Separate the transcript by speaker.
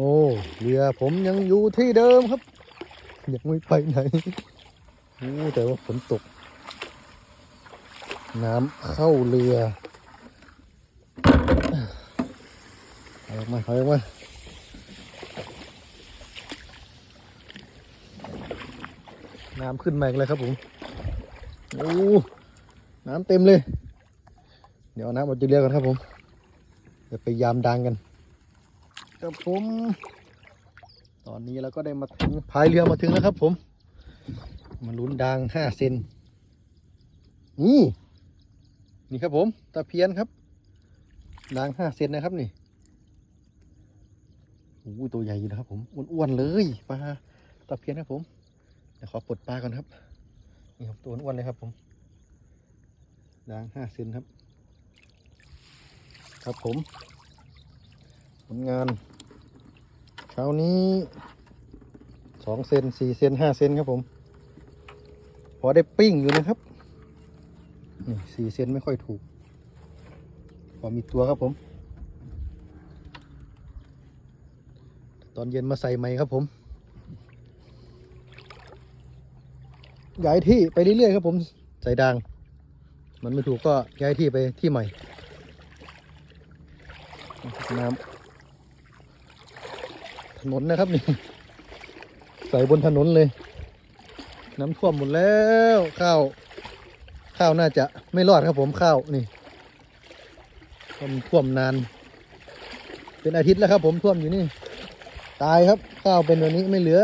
Speaker 1: โอ้เรือผมยังอยู่ที่เดิมครับ ยังไม่ไปไหนโอ้แต่ว่าฝนตก น้ำเข้าเรือเอาออกมาเอาออกมาน้ำขึ้นมาอีกเลยครับผม โอ้ น้ำเต็มเลย เดี๋ยวน้ำออกจากเรือกันครับผม เดี๋ยวไปยามดังกัน ครับผม ตอนนี้เราก็ได้มาถึงพายเรือมาถึงแล้วครับ ผม มาลุ้นดังห้าเซนนี่นี่ครับผมตะเพียนครับดังห้าเซนนะครับนี่โอ้ตัวใหญ่อยู่นะครับ ผมอ้วนๆเลยปลาตะเพียนครับผมเดี๋ยวขอปลดปลาก่อนครับนี่ครับตัวอ้วนเลยครับ ผมด่างห้าเซนครับ ครับผมผลงาน เช้านี้สองเซนสี่เซนห้าเซนครับผม พอได้ปิ้งอยู่นะครับนี่สี่เซนไม่ค่อยถูก พอมีตัวครับผม ตอนเย็นมาใส่ใหม่ครับผมย้ายที่ไปเรื่อยๆครับผมใสายดาง มันไม่ถูกก็ย้ายที่ไปที่ใหม่น้ำ ถนนนะครับนี่ ใส่บนถนนเลย น้ำท่วมหมดแล้วข้าวข้าวน่าจะไม่รอดครับผมข้าวนี่ท่วมท่วมนาน เป็นอาทิตย์แล้วครับผมท่วมอยู่นี่ ตายครับข้าวเป็นแบบนี้ไม่เหลือ